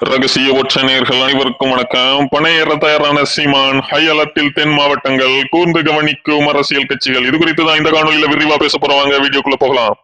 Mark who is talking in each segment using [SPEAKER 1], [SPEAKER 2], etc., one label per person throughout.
[SPEAKER 1] ரகசிய ஒற்ற நேர்கள் அனைவருக்கும் வணக்கம். பணையேற தயாரான சீமான் ஹை அலர்ட்டில் தென் மாவட்டங்கள் கூர்ந்து கவனிக்கும் அரசியல் கட்சிகள். இது குறித்து தான் இந்த காணொலியில விரிவா பேச போறவாங்க வீடியோக்குள்ள போகலாம்.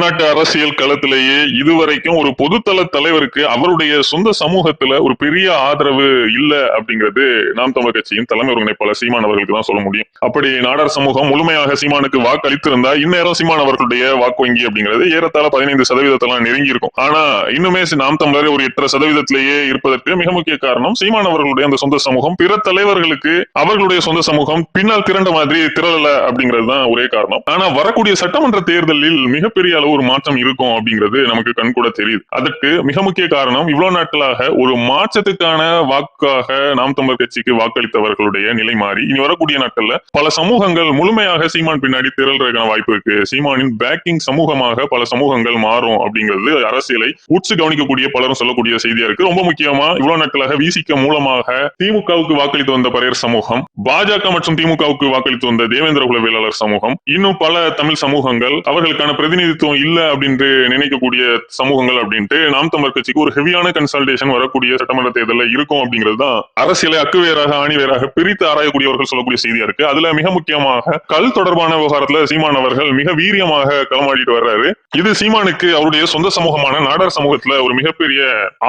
[SPEAKER 1] தமிழ்நாட்டு அரசியல் களத்திலேயே இதுவரைக்கும் ஒரு பொதுத்தள தலைவருக்கு அவருடைய சொந்த சமூகத்துல ஒரு பெரிய ஆதரவு இல்ல அப்படிங்கிறது நாம் தமிழர் கட்சியின் தலைமை ஒருங்கிணைப்பாளர் சீமான் அவர்களுக்கு தான் சொல்ல முடியும். அப்படி நாடார் சமூகம் முழுமையாக சீமானுக்கு வாக்களித்திருந்தா இந்நேரம் சீமான் அவர்களுடைய வாக்கு வங்கி அப்படிங்கிறது ஏறத்தாழ பதினைந்து சதவீதத்தெல்லாம் நெருங்கி இருக்கும். ஆனா இன்னுமே நாம் தமிழர் ஒரு எட்டரை சதவீதத்திலேயே இருப்பதற்கு மிக முக்கிய காரணம் சீமான் அவர்களுடைய அந்த சொந்த சமூகம் பிற தலைவர்களுக்கு அவர்களுடைய சொந்த சமூகம் பின்னால் திரண்ட மாதிரி திரளல அப்படிங்கிறது தான் ஒரே காரணம். ஆனா வரக்கூடிய சட்டமன்ற தேர்தலில் மிகப்பெரிய அளவு ஒரு மாற்றம் இருக்கும் அப்படிங்கிறது நமக்கு கண் கூட தெரியுது. அதற்கு மிக முக்கிய காரணம் இவ்வளவு நாட்களாக ஒரு மாற்றத்துக்கான வாக்காக நாம் தமிழர் கட்சிக்கு வாக்களித்தவர்களுடைய நிலை மாறி இனி வரக்கூடிய நாட்கள்ல பல சமூகங்கள் முழுமையாக சீமான் பின்னாடி திரள்றதுக்கான வாய்ப்பு இருக்கு. சீமானின் பேக்கிங் சமூகமாக பல சமூகங்கள் மாறும் அப்படிங்கிறது அரசியலை உற்று கவனிக்கக்கூடிய பலரும் சொல்லக்கூடிய செய்தியா இருக்கு. ரொம்ப முக்கியமா இவ்வளவு நாட்களாக விசிக்க மூலமாக திமுகவுக்கு வாக்களித்து வந்த பரையர் சமூகம் பாஜக மற்றும் திமுகவுக்கு வாக்களித்து வந்த தேவேந்திர குல வேளாளர் சமூகம் இன்னும் பல தமிழ் சமூகங்கள் அவர்களுக்கான பிரதிநிதித்துவம் இல்ல அப்படின்ட்டு நினைக்கக்கூடிய சமூகங்கள் அப்படின்ட்டு நாம் தமிழர் கட்சிக்கு ஒரு ஹெவியான கன்சல்டேஷன் வரக்கூடிய சட்டமன்ற தேர்தலில் இருக்கும் அப்படிங்கிறது தான் அரசியலை அக்குவேராக ஆணிவேராக பிரித்து ஆராயக்கூடியவர்கள் சொல்லக்கூடிய செய்தியா இருக்கு. அதுல மிக முக்கியமாக கல் தொடர்பான விவகாரத்துல சீமான் அவர்கள் மிக வீரியமாக களமாடிட்டு வர்றாரு. இது சீமானுக்கு அவருடைய சொந்த சமூகமான நாடார் சமூகத்துல ஒரு மிகப்பெரிய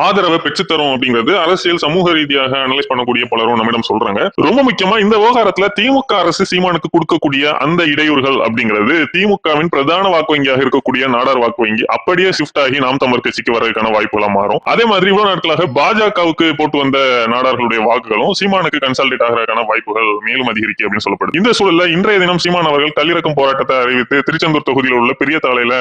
[SPEAKER 1] ஆதரவை பெற்றுத்தரும் அப்படிங்கிறது அரசியல் சமூக ரீதியாக அனலைஸ் பண்ணக்கூடிய பலரும் நம்மிடம் சொல்றாங்க. ரொம்ப முக்கியமா இந்த விவகாரத்துல திமுக அரசு சீமானுக்கு கொடுக்கக்கூடிய அந்த இடையூறுகள் அப்படிங்கிறது திமுகவின் பிரதான வாக்கு வங்கியாக இருக்கக்கூடிய நாடார் வாக்கு வங்கி அப்படியே ஷிஃப்ட் ஆகி நாம் தமிழ் கட்சிக்கு வரதுக்கான வாய்ப்புகளா மாறும். அதே மாதிரி இவ்வளவு நாட்களாக பாஜகவுக்கு போட்டு வந்த நாடார்களுடைய வாக்குகளும் சீமானுக்கு கன்சல்டேட் ஆகிறதுக்கான வாய்ப்புகள் மேலும் அதிகரிக்கு அப்படின்னு சொல்லப்படுது. இந்த சூழல்ல இன்றைய தினம் சீமான் அவர்கள் கல்லிறக்கும் போராட்டத்தை அறிவித்து திருச்செந்தூர் தொகுதியில் உள்ள பெரிய தாளையில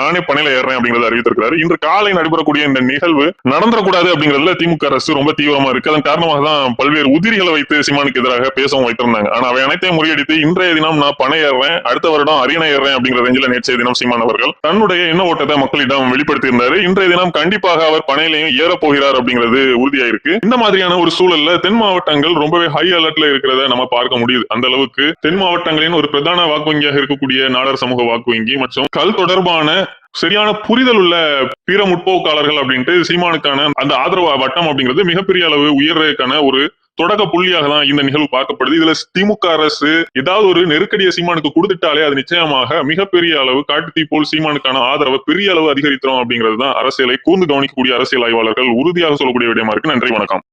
[SPEAKER 1] நானே பணியில ஏறேன் அப்படிங்கறத அறிவித்திருக்கிறாரு. இன்று காலை நடைபெறக்கூடிய இந்த நிகழ்வு நடந்துடக்கூடாது அப்படிங்கறதுல திமுக அரசு ரொம்ப தீவிரமா இருக்கு. அதன் காரணமாக தான் பல்வேறு உதிரிகளை வைத்து சீமானுக்கு எதிராக பேசவும் வைத்திருந்தாங்க. ஆனா அவை அனைத்தையும் முறியடித்து இன்றைய தினம் நான் பணம் ஏறுறேன் அடுத்த வருடம் அரியணை ஏறுறேன் அப்படிங்கிற ரேஞ்சில நேற்றைய தினம் சீமான் அவர்கள் தன்னுடைய எண்ண ஓட்டத்தை மக்களிடம் வெளிப்படுத்தியிருந்தாரு. இன்றைய தினம் கண்டிப்பாக அவர் பனையிலையும் ஏற போகிறார் அப்படிங்கிறது உறுதியாயிருக்கு. இந்த மாதிரியான ஒரு சூழல்ல தென் மாவட்டங்கள் ரொம்பவே ஹை அலர்ட்ல இருக்கிறத நம்ம பார்க்க முடியுது. அந்த அளவுக்கு தென் மாவட்டங்களின் ஒரு பிரதான வாக்கு வங்கியாக இருக்கக்கூடிய நாடார் சமூக வாக்கு வங்கி மற்றும் கல் தொடர்பான சரியான புரிதல் உள்ள பிற முற்போக்காளர்கள் அப்படின்ட்டு சீமானுக்கான அந்த ஆதரவு வட்டம் அப்படிங்கிறது மிகப்பெரிய அளவு உயர்றதுக்கான ஒரு தொடக்க புள்ளியாக தான் இந்த நிகழ்வு பார்க்கப்படுது. இதுல திமுக அரசு ஏதாவது ஒரு நெருக்கடியை சீமானுக்கு கொடுத்துட்டாலே அது நிச்சயமாக மிகப்பெரிய அளவு காட்டு போல் சீமானுக்கான ஆதரவை பெரிய அளவு அதிகரித்தோம் அப்படிங்கிறது தான் அரசியலை கூர்ந்து கவனிக்கக்கூடிய அரசியல் ஆய்வாளர்கள் உறுதியாக சொல்லக்கூடிய விடயமா இருக்கு. நன்றி வணக்கம்.